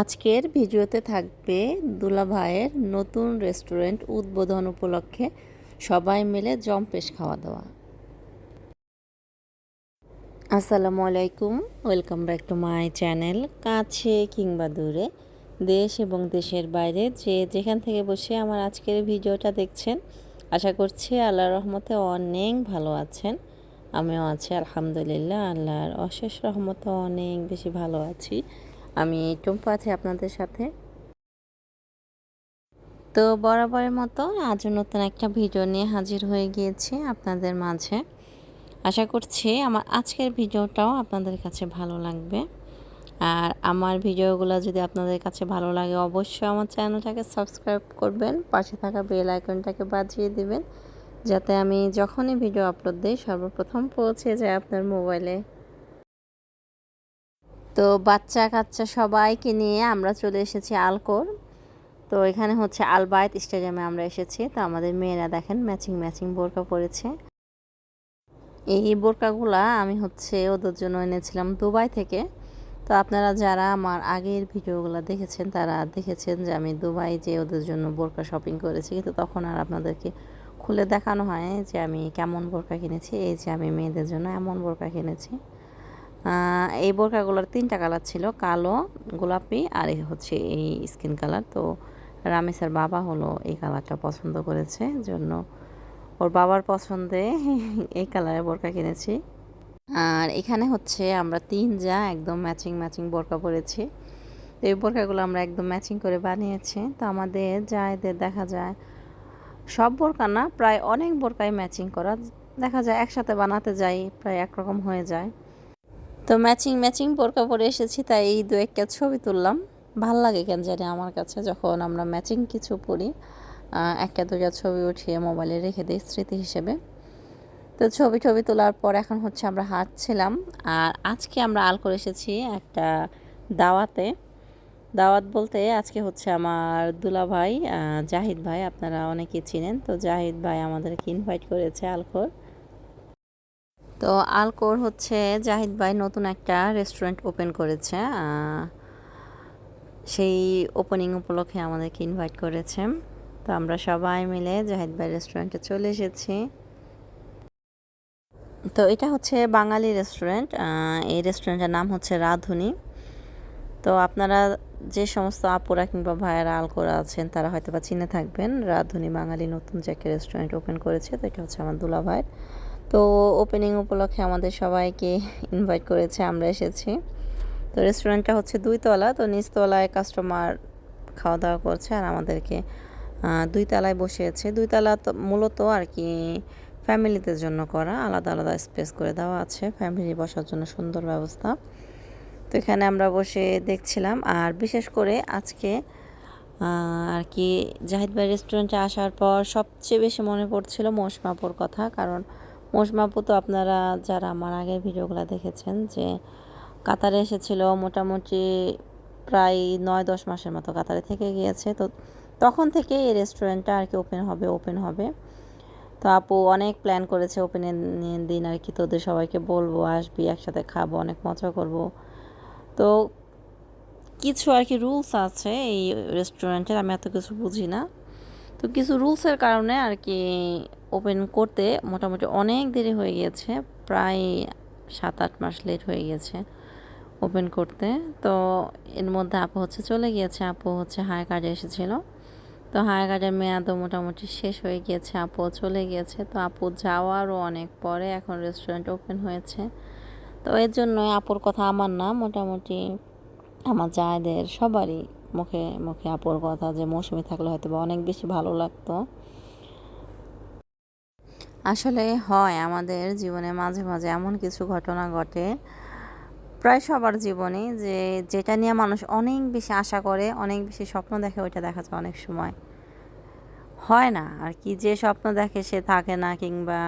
আজকের ভিডিওতে থাকবে দুলাভাইয়ের নতুন রেস্টুরেন্ট উদ্বোধন উপলক্ষে সবাই মিলে জম্পেশ খাওয়া দাওয়া। আসসালামু আলাইকুম, welcome back to my channel, কাছে কিংবা দূরে। দেশ এবং দেশের বাইরে যে যেখান থেকে বসে আমার আজকের ভিডিওটা দেখছেন, আশা করছি আল্লাহর রহমতে অনেক ভালো আছেন। আমিও আছি, আলহামদুলিল্লাহ, আল্লাহর অশেষ রহমতে অনেক বেশি ভালো আছি। আমি টুম্পা আছি আপনাদের সাথে। তো বরাবরের মতো আজও নতুন একটা ভিডিও নিয়ে হাজির হয়ে গিয়েছি আপনাদের মাঝে। আশা করছি আমার আজকের ভিডিওটাও আপনাদের কাছে ভালো লাগবে। আর আমার ভিডিওগুলো যদি আপনাদের কাছে ভালো লাগে, অবশ্যই আমার চ্যানেলটাকে সাবস্ক্রাইব করবেন, পাশে থাকা বেল আইকনটাকে বাজিয়ে দিবেন, যাতে আমি যখনই ভিডিও আপলোড দিই সর্বপ্রথম পৌঁছে যায় আপনার মোবাইলে। তো বাচ্চা কাচ্চা সবাইকে নিয়ে আমরা চলে এসেছি আলকোর। তো এখানে হচ্ছে আলবায়ত স্টেডিয়ামে আমরা এসেছি। তো আমাদের মেয়েরা দেখেন ম্যাচিং ম্যাচিং বোরকা পরেছে। এই বোরকাগুলা আমি হচ্ছে ওদের জন্য এনেছিলাম দুবাই থেকে। তো আপনারা যারা আমার আগের ভিডিওগুলো দেখেছেন, তারা দেখেছেন যে আমি দুবাই যে ওদের জন্য বোরকা শপিং করেছি। কিন্তু তখন আর আপনাদেরকে খুলে দেখানো হয় যে আমি কেমন বোরকা কিনেছি। এই যে আমি মেয়েদের জন্য এমন বোরকা কিনেছি। এই বোরকাগুলোর তিনটা কালার ছিল, কালো, গোলাপি আর হচ্ছে এই স্কিন কালার। তো রামেশের বাবা হলো এই কালারটা পছন্দ করেছে, জন্য ওর বাবার পছন্দে এই কালারের বোরকা কিনেছি। আর এখানে হচ্ছে আমরা তিন যা একদম ম্যাচিং ম্যাচিং বোরকা পরেছি। তো এই বোরকাগুলো আমরা একদম ম্যাচিং করে বানিয়েছি। তো আমাদের যা এদের দেখা যায়, সব বোরকা না, প্রায় অনেক বোরকাই ম্যাচিং করা দেখা যায়, একসাথে বানাতে যাই, প্রায় একরকম হয়ে যায়। তো ম্যাচিং ম্যাচিং বোরকা পরে এসেছি, তাই এই দু একটা ছবি তুললাম। ভালো লাগে কেন জানি আমার কাছে যখন আমরা ম্যাচিং কিছু পরি একটা দুটা ছবি উঠিয়ে মোবাইলে রেখে দিই স্মৃতি হিসেবে। তো ছবি টবি তোলার পর এখন হচ্ছে আমরা হাঁটছিলাম, আর আজকে আমরা আল করে এসেছি একটা দাওয়াতে। দাওয়াত বলতে আজকে হচ্ছে আমার দুলা ভাই জাহিদ ভাই, আপনারা অনেকে চিনেন। তো জাহিদ ভাই আমাদেরকে ইনভাইট করেছে আলখোর তো আলকোর হচ্ছে জাহিদ ভাই নতুন একটা রেস্টুরেন্ট ওপেন করেছে সেই ওপেনিং উপলক্ষে আমাদেরকে ইনভাইট করেছে। তো আমরা সবাই মিলে জাহিদ ভাই রেস্টুরেন্টে চলে এসেছি। তো এটা হচ্ছে বাঙালি রেস্টুরেন্ট এই রেস্টুরেন্টের নাম হচ্ছে রাধুনি। তো আপনারা যে সমস্ত আপুরা কিংবা ভাইয়েরা আলকোরা আছেন, তারা হয়তো বা চিনে থাকবেন, রাধুনি বাঙালি নতুন যে একটা রেস্টুরেন্ট ওপেন করেছে, তো এটা হচ্ছে আমার দুলা ভাইয়ের তো ওপেনিং উপলক্ষে আমাদের সবাইকে ইনভাইট করেছে, আমরা এসেছি। তো রেস্টুরেন্টটা হচ্ছে দুইতলা, তো নিচতলায় কাস্টমার খাওয়া দাওয়া করছে আর আমাদেরকে দুই তলায় বসিয়েছে। দুই তলা তো মূলত আর কি ফ্যামিলিদের জন্য করা, আলাদা আলাদা স্পেস করে দেওয়া আছে ফ্যামিলি বসার জন্য সুন্দর ব্যবস্থা। তো এখানে আমরা বসে দেখছিলাম আর বিশেষ করে আজকে আর কি জাহিদ ভাই রেস্টুরেন্টে আসার পর সবচেয়ে বেশি মনে পড়ছিল মোশমাপুর কথা, কারণ মোশমাপু তো আপনারা যারা আমার আগের ভিডিওগুলো দেখেছেন যে কাতারে এসেছিল মোটামুটি প্রায় নয় দশ মাসের মতো কাতারে থেকে গিয়েছে, তো তখন থেকে এই রেস্টুরেন্টটা আর কি ওপেন হবে ওপেন হবে। তো আপু অনেক প্ল্যান করেছে ওপেনের দিন আর কি, তোদের সবাইকে বলব, আসবি, একসাথে খাব, অনেক মজা করব। তো কিছু আর কি রুলস আছে এই রেস্টুরেন্টের আমি এত কিছু বুঝি না। তো কিছু রুলসের কারণে আর কি ওপেন করতে মোটামুটি অনেক দেরি হয়ে গিয়েছে, প্রায় সাত আট মাস লেট হয়ে গিয়েছে ওপেন করতে। তো এর মধ্যে আপু হচ্ছে চলে গিয়েছে, আপু হচ্ছে হাই কার্ডে এসেছিল। তো হাই কার্ডের মেয়াদও মোটামুটি শেষ হয়ে গিয়েছে, আপু চলে গিয়েছে। তো আপু যাওয়ারও অনেক পরে এখন রেস্টুরেন্ট ওপেন হয়েছে। তো এর জন্যই আপুর কথা আমার না, মোটামুটি আমার জায়দের সবারই মুখে মুখে আপুর কথা যে মৌসুমি থাকলে হয়তো বা অনেক বেশি ভালো লাগতো। আসলে হয়, আমাদের জীবনে মাঝে মাঝে এমন কিছু ঘটনা ঘটে। প্রায় সবার জীবনে যে, যেটা নিয়ে মানুষ অনেক বেশি আশা করে, অনেক বেশি স্বপ্ন দেখে, ওইটা দেখা যায় অনেক সময়। হয় না, আর কি যে স্বপ্ন দেখে সে থাকে না, কিংবা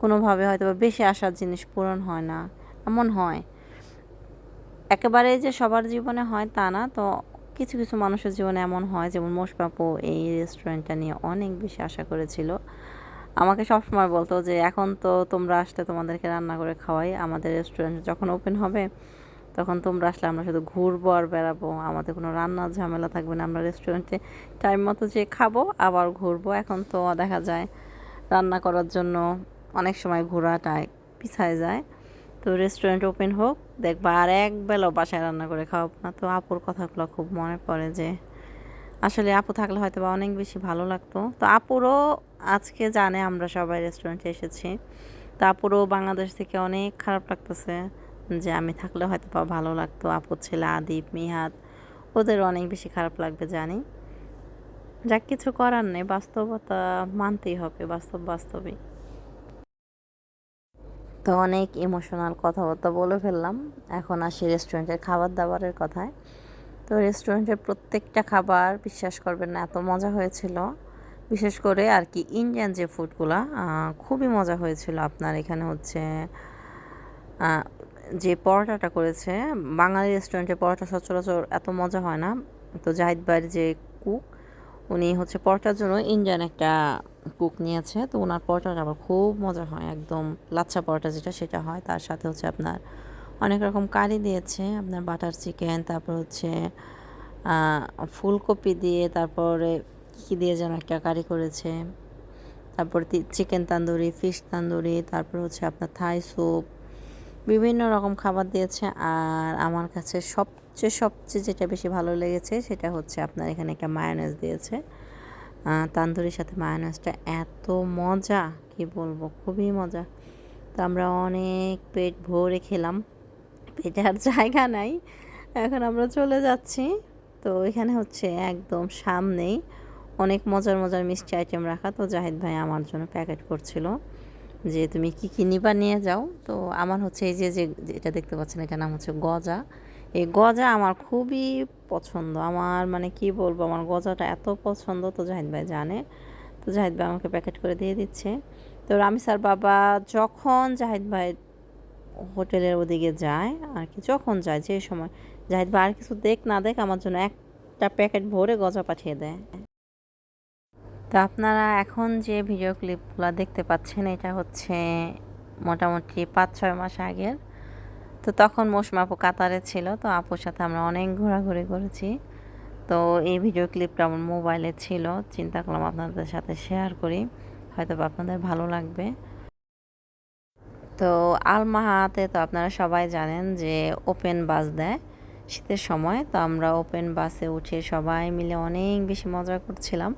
কোনোভাবে হয়তো বেশি আসার জিনিস পূরণ হয় না, এমন হয়। একেবারে যে সবার জীবনে হয় তা না, তো কিছু কিছু মানুষের জীবনে এমন হয়, যেমন মোশবাপু এই রেস্টুরেন্টটা নিয়ে অনেক বেশি আশা করেছিল। আমাকে সবসময় বলতো যে, এখন তো তোমরা আসলে তোমাদেরকে রান্না করে খাওয়াই। আমাদের রেস্টুরেন্ট যখন ওপেন হবে, তখন তোমরা আসলে আমরা শুধু ঘুরবো আর বেড়াবো। আমাদের কোনো রান্নার ঝামেলা থাকবে না। আমরা রেস্টুরেন্টে টাইম মতো যে খাব, আবার ঘুরবো। এখন তো দেখা যায়, রান্না করার জন্য অনেক সময় ঘোরাটাই পিছায় যায়। তো রেস্টুরেন্ট ওপেন হোক, দেখবা আর এক বেলাও বাসায় রান্না করে খাওয়াবো না। তো আপুর কথাগুলো খুব মনে পড়ে যে, আসলে আপু থাকলে হয়তো বা অনেক বেশি ভালো লাগতো। তো আপুরও আজকে জানে আমরা সবাই রেস্টুরেন্টে এসেছি। তো আপুরও বাংলাদেশ থেকে অনেক খারাপ লাগতেছে যে, আমি থাকলে হয়তো বা ভালো লাগতো। আপুর ছেলে আদিপ মিহাদ ওদের অনেক বেশি খারাপ লাগবে জানি। যা কিছু করার নেই, বাস্তবতা মানতেই হবে, বাস্তব বাস্তবই। তো অনেক ইমোশনাল কথাবার্তা বলে ফেললাম। এখন আসি রেস্টুরেন্টের খাবার দাবারের কথায়। তো রেস্টুরেন্টের প্রত্যেকটা খাবার, বিশ্বাস করবেন না, এত মজা হয়েছিল। বিশেষ করে আর কি ইন্ডিয়ান যে ফুডগুলা খুবই মজা হয়েছিল। আপনার এখানে হচ্ছে যে পরোটাটা করেছে, বাঙালি রেস্টুরেন্টে পরোটা সচরাচর এত মজা হয় না। তো জাহিদ ভাইয়ের যে কুক উনি হচ্ছে পরোটার জন্য ইন্ডিয়ান একটা কুক নিয়েছে। তো ওনার পরোটাটা আবার খুব মজা হয়, একদম লাচ্ছা পরোটা যেটা, সেটা হয়। তার সাথে হচ্ছে আপনার অনেক রকম কারি দিয়েছে, আপনার বাটার চিকেন তারপর হচ্ছে ফুলকপি দিয়ে, তারপরে কী দিয়ে যেন একটা কারি করেছে। তারপর চিকেন তান্দুরি ফিশ তান্দুরি, তারপর হচ্ছে আপনার থাই স্যুপ বিভিন্ন রকম খাবার দিয়েছে। আর আমার কাছে সবচেয়ে সবচেয়ে যেটা বেশি ভালো লেগেছে সেটা হচ্ছে আপনার এখানে একটা মায়োনেজ দিয়েছে। তান্দুরির সাথে মায়োনেজটা এত মজা, কি বলব, খুবই মজা। তো আমরা অনেক পেট ভরে খেলাম। পেটে আর জায়গা নাই। এখন আমরা চলে যাচ্ছি। তো এখানে হচ্ছে একদম সামনেই অনেক মজার মজার মিষ্টি আইটেম রাখা। তো জাহিদ ভাই আমার জন্য প্যাকেট করছিল যে তুমি কি কি নিবা নিয়ে যাও। তো আমার হচ্ছে এই যে যে এটা দেখতে পাচ্ছেন এটা নাম হচ্ছে গজা। এই গজা আমার খুবই পছন্দ। আমার মানে কি বলব, আমার গজাটা এত পছন্দ, তো জাহিদ ভাই জানে। তো জাহিদ ভাই আমাকে প্যাকেট করে দিয়ে দিচ্ছে। তো রামিসার বাবা যখন জাহিদ ভাই হোটেলের ওদিকে যায়, আর কি যখন যায় যে সময়, জাহিদ ভাই আর কিছু দেখ না দেখ আমার জন্য একটা প্যাকেট ভরে গজা পাঠিয়ে দেয়। তো আপনারা এখন যে ভিডিও ক্লিপগুলো দেখতে পাচ্ছেন, এটা হচ্ছে মোটামুটি পাঁচ ছয় মাস আগের তো তখন মৌসুম আপু কাতারে ছিল, তো আপুর সাথে আমরা অনেক ঘোরাঘুরি করেছি। তো এই ভিডিও ক্লিপটা আমার মোবাইলে ছিল, চিন্তা করলাম আপনাদের সাথে শেয়ার করি হয়তো আপনাদের ভালো লাগবে। তো আলমাহাতে তো আপনারা সবাই জানেন যে ওপেন বাস দেয় শীতের সময়, তো আমরা ওপেন বাসে উঠে সবাই মিলে অনেক বেশি মজা করছিলাম।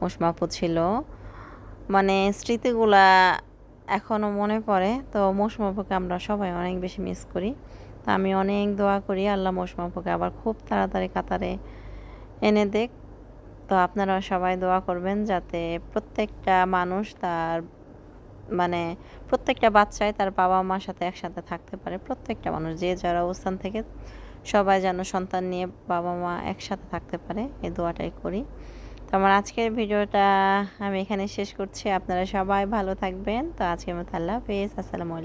মোশমাপু ছিল মানে স্মৃতিগুলা এখনও মনে পড়ে। তো মৌসুমা মোশমাপুকে আমরা সবাই অনেক বেশি মিস করি। তো আমি অনেক দোয়া করি, আল্লাহ মোশমাপুকে আবার খুব তাড়াতাড়ি কাতারে এনে দেখ তো আপনারা সবাই দোয়া করবেন যাতে প্রত্যেকটা মানুষ তার মানে প্রত্যেকটা বাচ্চায় তার বাবা মার সাথে একসাথে থাকতে পারে। প্রত্যেকটা মানুষ যে যারা অবস্থান থেকে সবাই যেন সন্তান নিয়ে বাবা মা একসাথে থাকতে পারে, এই দোয়াটাই করি। তো আমার আজকের ভিডিওটা আমি এখানে শেষ করছি। আপনারা সবাই ভালো থাকবেন। তো আজকের মতো আল্লাহ হাফেজ। আসসালামু আলাইকুম।